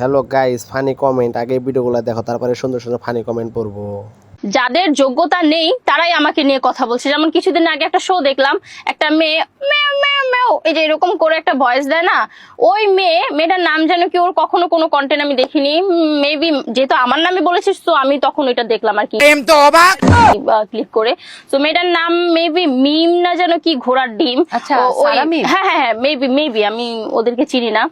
Hello guys funny comment আগে ভিডিওগুলো দেখো, তারপরে সুন্দর সুন্দর ফানি কমেন্ট পড়ব। যাদের যোগ্যতা নেই, তারাই আমাকে নিয়ে কথা বলছে। যেমন কিছুদিন আগে একটা শো দেখলাম, একটা মেয়ে ম্যাও এই যে এরকম করে একটা ভয়েস দেয় না ওই মেয়ে মেয়েটার নাম যেন কি ওর কখনো কোনো কন্টেন্ট আমি দেখিনি। মেবি যেহেতু আমার নামে বলেছিস তো আমি তখন ওইটা দেখলাম আর কি। ক্লিক করে। তো মেয়েটার নাম মেবি মিম না যেন কি ঘোড়ার ডিম। আচ্ছা? হ্যাঁ হ্যাঁ হ্যাঁ মেবি মেবি আমি ওদেরকে চিনি না।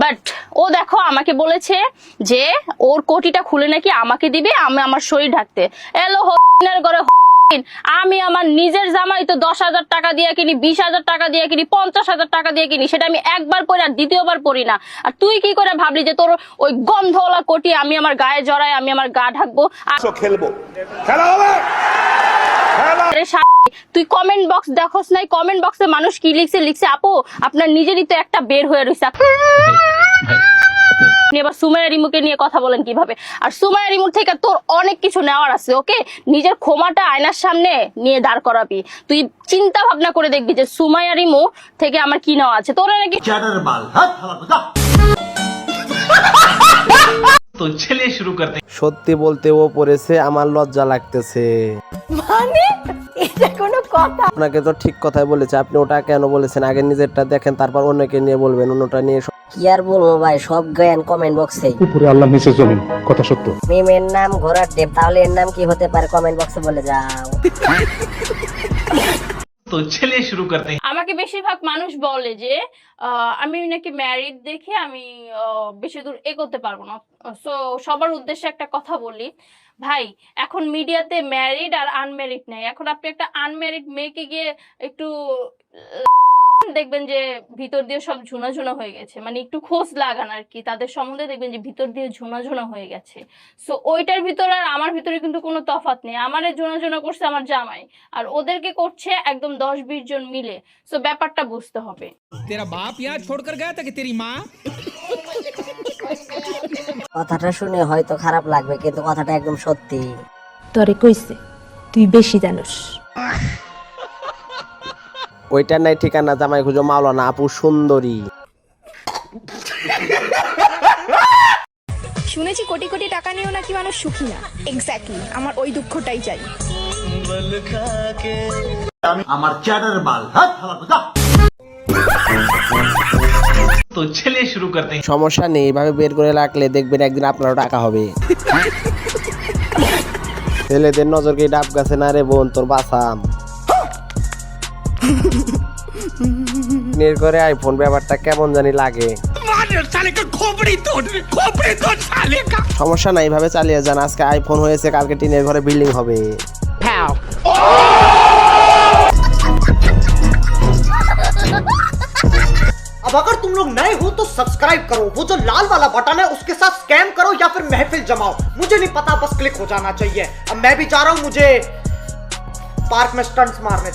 বাট ও দেখো আমাকে বলেছে যে ওর কোটিটা খুলে নাকি আমাকে দিবে আমি আমার শরীর ঢাকতে। এলো হরিণের ঘরে। আমি আমার নিজের জামাই তো দশ হাজার টাকা দিয়ে কিনি বিশ হাজার টাকা দিয়ে কিনি পঞ্চাশ হাজার টাকা দিয়ে কিনি সেটা আমি একবার পরি আর দ্বিতীয়বার পরি না। আর তুই কি করে ভাবলি যে তোর ওই গন্ধওয়ালা কোটি আমি আমার গায়ে জড়াই আমি আমার গা ঢাকবো খেলব। খেলা হবে! আরে শা- তুই কমেন্ট বক্স দেখোস নাই কমেন্ট বক্সে মানুষ কি লিখছে? লিখছে আপু আপনার নিজেরই তো একটা বের হয়ে রয়েছে এবার সুমায়া রিমুকে নিয়ে কথা বলেন কীভাবে? আর সুমায়া রিমুর থেকে তোর অনেক কিছু নেওয়ার আছে ওকে? নিজের ক্ষমাটা আয়নার সামনে নিয়ে দাঁড় করাবি। তুই চিন্তা ভাবনা করে দেখবি যে সুমায়া রিমু থেকে আমার কি নেওয়া আছে। তোর নাকি সত্যি বলতে ও পড়েছে আমার লজ্জা লাগতেছে। আপনাকে তো ঠিক কথাই বলেছে আপনি ওটা কেন বলেছেন? আগে নিজেরটা দেখেন তারপর অন্যকে নিয়ে বলবেন অন্যটা নিয়ে কি আর বলব ভাই সব জ্ঞান কমেন্ট বক্সে উপরে আল্লাহ নিচে জমিন কথা সত্য। মিমের নাম ঘোড়ার দেব তাহলে এর নাম কি হতে পারে কমেন্ট বক্সে বলে যাও। তো ছেলে শুরু করতে। আমাকে বেশিরভাগ মানুষ বলে যে আমি নাকি ম্যারিড দেখে আমি বেশি দূর এগোতে পারব না। সো সবার উদ্দেশ্যে একটা কথা বলি। ভাই এখন মিডিয়াতে ম্যারিড আর আনম্যারিড নেই। এখন আপনি একটা আনম্যারিড মেয়েকে গিয়ে একটু দেখবেন যে ভিতর দিয়ে সব ঝুনা ঝুনা হয়ে গেছে। মানে একটু খোঁজ লাগান আর কি তাদের সম্বন্ধে দেখবেন যে ভিতর দিয়ে ঝুনা ঝুনা হয়ে গেছে। সো ওইটার ভিতর আর আমার ভিতরে কিন্তু কোনো তফাত নেই। আমার ঝুনা ঝুনা করছে আমার জামাই। আর ওদেরকে করছে একদম দশ বিশ জন মিলে। সো ব্যাপারটা বুঝতে হবে। তেরা বাপ ইয়া ছোড় কর গায়া তেরি মা কথাটা শুনে হয়তো খারাপ লাগবে কিন্তু কথাটা একদম সত্যি। তরে কইছে তুই বেশি জানোস। ওইটার নাই ঠিকানা জামাই খুঁজো মাওলানা আপু সুন্দরী। শুনেছি কোটি কোটি টাকা নিয়েও নাকি মানুষ সুখী না। এক্স্যাক্টলি আমার ওই দুঃখটাই চাই। আমার চ্যাটার বাল তো ছেলে শুরু করতে সমস্যা নেই এভাবে বের করে রাখলে দেখবেন একদিন আপনারও টাকা হবে। ছেলেদের নজর কি ডাব গাছে না রে বোন তোর বাসাম। বের করে আইফোন ব্যাপারটা কেমন জানি লাগে সমস্যা নাই এইভাবে চালিয়ে যান আজকে আইফোন হয়েছে কালকে টিনের ঘরে বিল্ডিং হবে अब अगर तुम लोग नए हो तो सब्सक्राइब करो वो जो लाल वाला बटन है उसके साथ स्कैम करो या फिर महफिल जमाओ मुझे नहीं पता बस क्लिक हो जाना चाहिए अब मैं भी जा रहा हूं मुझे पार्क में स्टंट्स मारने